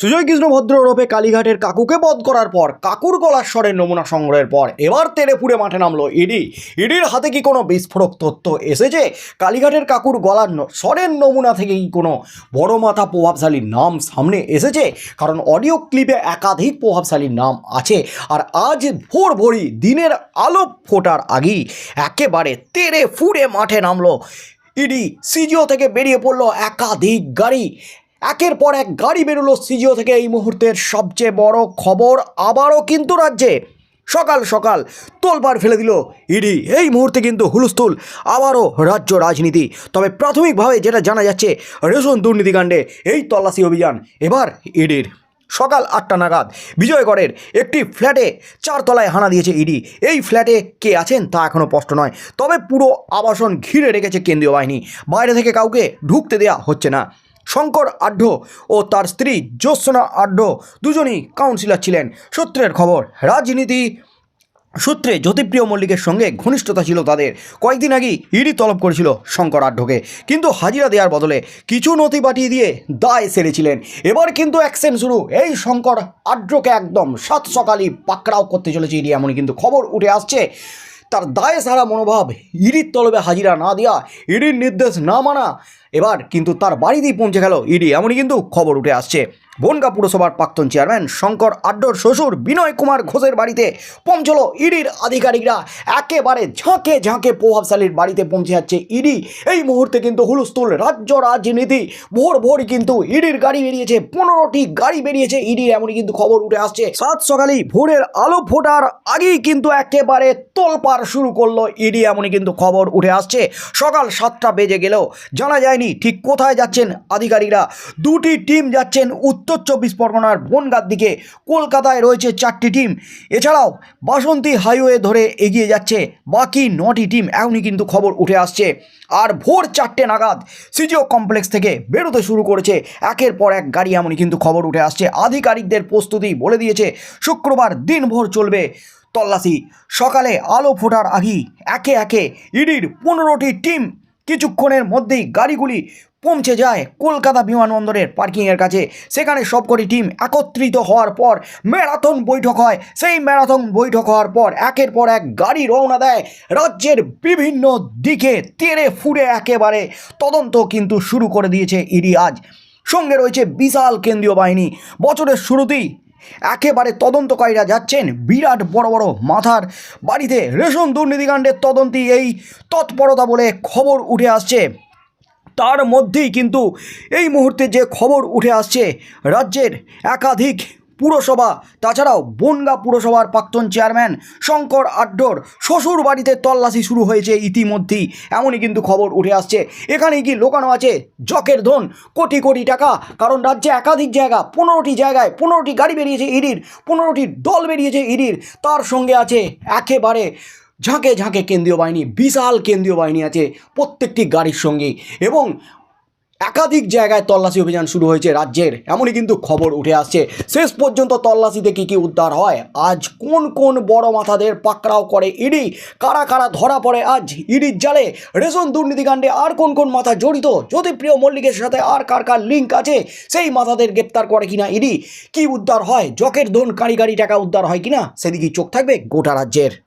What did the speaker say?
সুজয় কৃষ্ণ ভদ্র ওরফে কালীঘাটের কাকুকে বধ করার পর কাকুর গলার স্বরের নমুনা সংগ্রহের পর এবার তেরেপুরে মাঠে নামলো ইডি। ইডির হাতে কি কোনো বিস্ফোরক তথ্য এসেছে? কালীঘাটের কাকুর গলার স্বরের নমুনা থেকে কি কোনো বড় মাথা প্রভাবশালীর নাম সামনে এসেছে? কারণ অডিও ক্লিপে একাধিক প্রভাবশালীর নাম আছে। আর আজ ভোর ভোরই দিনের আলো ফোটার আগেই একেবারে তেরে ফুড়ে মাঠে নামলো ইডি। সিজিও থেকে বেরিয়ে পড়ল একাধিক গাড়ি। একের পর এক গাড়ি বেরোলো সিজিও থেকে এই মুহূর্তের সবচেয়ে বড় খবর আবারও কিন্তু রাজ্যে। সকাল সকাল তোলপাড় ফেলে দিল ইডি। এই মুহূর্তে কিন্তু হুলস্থুল, আবারও রাজ্য রাজনীতি। তবে প্রাথমিকভাবে যেটা জানা যাচ্ছে, রেশন দুর্নীতিকাণ্ডে এই তল্লাশি অভিযান এবার ইডির। সকাল আটটা নাগাদ বিজয়গড়ের একটি ফ্ল্যাটে চারতলায় হানা দিয়েছে ইডি। এই ফ্ল্যাটে কে আছেন তা এখনও স্পষ্ট নয়। তবে পুরো আবাসন ঘিরে রেখেছে কেন্দ্রীয় বাহিনী। বাইরে থেকে কাউকে ঢুকতে দেয়া হচ্ছে না। শঙ্কর আঢ্য ও তার স্ত্রী জ্যোৎস্না আঢ্য দুজনই কাউন্সিলর ছিলেন। সূত্রের খবর, রাজনীতি সূত্রে জ্যোতিপ্রিয় মল্লিকের সঙ্গে ঘনিষ্ঠতা ছিল তাদের। কয়েকদিন আগেই ইডি তলব করেছিল শঙ্কর আঢ্যকে কিন্তু হাজিরা দেওয়ার বদলে কিছু নথি পাঠিয়ে দিয়ে দায় সেরেছিলেন। এবার কিন্তু অ্যাকশন শুরু। এই শঙ্কর আঢ্যকে একদম সাত সকালই পাকড়াও করতে চলেছে ইডি, এমনই কিন্তু খবর উঠে আসছে। তার দায়ে সারা মনোভাব ইডির তলবে হাজিরা না দেওয়া ইডির নির্দেশ না মানা। এবার কিন্তু তার বাড়িতেই পৌঁছে গেল ইডি। এমনই কিন্তু খবর উঠে আসছে। বনগা পুরসভার প্রাক্তন চেয়ারম্যান শঙ্কর আড্ডর শ্বশুর বিনয় কুমার ঘোষের বাড়িতে পৌঁছলো ইডির আধিকারিকরা। একেবারে ঝাঁকে ঝাঁকে প্রভাবশালীর বাড়িতে পৌঁছে যাচ্ছে ইডি। এই মুহূর্তে কিন্তু হুলস্থুল রাজ্য রাজনীতি। ভোর ভোর কিন্তু ইডির গাড়ি বেরিয়েছে, পনেরোটি গাড়ি বেরিয়েছে ইডির এমনই কিন্তু খবর উঠে আসছে। সাত সকালেই ভোরের আলো ফোটার আগেই কিন্তু একেবারে তোলপাড় শুরু করল ইডি, এমনই কিন্তু খবর উঠে আসছে। সকাল সাতটা বেজে গেলেও জানা যায়নি ঠিক কোথায় যাচ্ছেন আধিকারিকরা। দুটি টিম যাচ্ছেন উত্তর চব্বিশ পরগনার বনগার দিকে কলকাতায় রয়েছে চারটি টিম। এছাড়াও বাসন্তী হাইওয়ে ধরে এগিয়ে যাচ্ছে বাকি নটি টিম এমনই কিন্তু খবর উঠে আসছে। আর ভোর চারটে নাগাদ সিজিও কমপ্লেক্স থেকে বেরোতে শুরু করেছে। একের পর এক গাড়ি এমনই কিন্তু খবর উঠে আসছে। আধিকারিকদের প্রস্তুতি বলে দিয়েছে, শুক্রবার দিনভর চলবে তল্লাশি। সকালে আলো ফোটার আগেই একে একে ইডির পনেরোটি টিম কিছুক্ষণের মধ্যেই গাড়িগুলি পৌঁছে যায় কলকাতা বিমানবন্দরের পার্কিংয়ের কাছে। সেখানে সবকটি টিম একত্রিত হওয়ার পর ম্যারাথন বৈঠক হয়। সেই ম্যারাথন বৈঠক হওয়ার পর একের পর এক গাড়ি রওনা দেয় রাজ্যের বিভিন্ন দিকে। তেরে ফুড়ে একেবারে তদন্ত কিন্তু শুরু করে দিয়েছে ইডি আজ। সঙ্গে রয়েছে বিশাল কেন্দ্রীয় বাহিনী। বছরের শুরুতেই একেবারে তদন্তকারীরা যাচ্ছেন বিরাট বড় বড় মাথার বাড়িতে। রেশন দুর্নীতিকাণ্ডের তদন্তি এই তৎপরতা বলে খবর উঠে আসছে। তার মধ্যেই কিন্তু এই মুহূর্তে যে খবর উঠে আসছে, রাজ্যের একাধিক পুরসভা, তাছাড়াও বনগা পুরসভার প্রাক্তন চেয়ারম্যান শঙ্কর আড্ডর শ্বশুর বাড়িতে তল্লাশি শুরু হয়েছে ইতিমধ্যেই। এমনই কিন্তু খবর উঠে আসছে। এখানে কি লোকানো আছে? জকের ধন, কোটি কোটি টাকা। কারণ রাজ্যে একাধিক জায়গা, পনেরোটি জায়গায় পনেরোটি গাড়ি বেরিয়েছে ইডির, পনেরোটি দল বেরিয়েছে ইডির। তার সঙ্গে আছে একেবারে ঝাঁকে ঝাঁকে কেন্দ্রীয় বাহিনী, বিশাল কেন্দ্রীয় বাহিনী আছে প্রত্যেকটি গাড়ির সঙ্গেই। এবং একাধিক জায়গায় তল্লাশি অভিযান শুরু হয়েছে রাজ্যের। এমনই কিন্তু খবর উঠে আসছে। শেষ পর্যন্ত তল্লাশিতে কী কী উদ্ধার হয়? আজ কোন কোন বড় মাথাদের পাকড়াও করে ইডি? কারা কারা ধরা পড়ে আজ ইডির জালে? রেশন দুর্নীতিকাণ্ডে আর কোন কোন মাথা জড়িত? জ্যোতিপ্রিয় মল্লিকের সাথে আর কার কার লিঙ্ক আছে? সেই মাথাদের গ্রেপ্তার করে কিনা ইডি? কি উদ্ধার হয়? জকের ধন কারি কারি টাকা উদ্ধার হয় কিনা? সেদিকেই চোখ থাকবে গোটা রাজ্যের।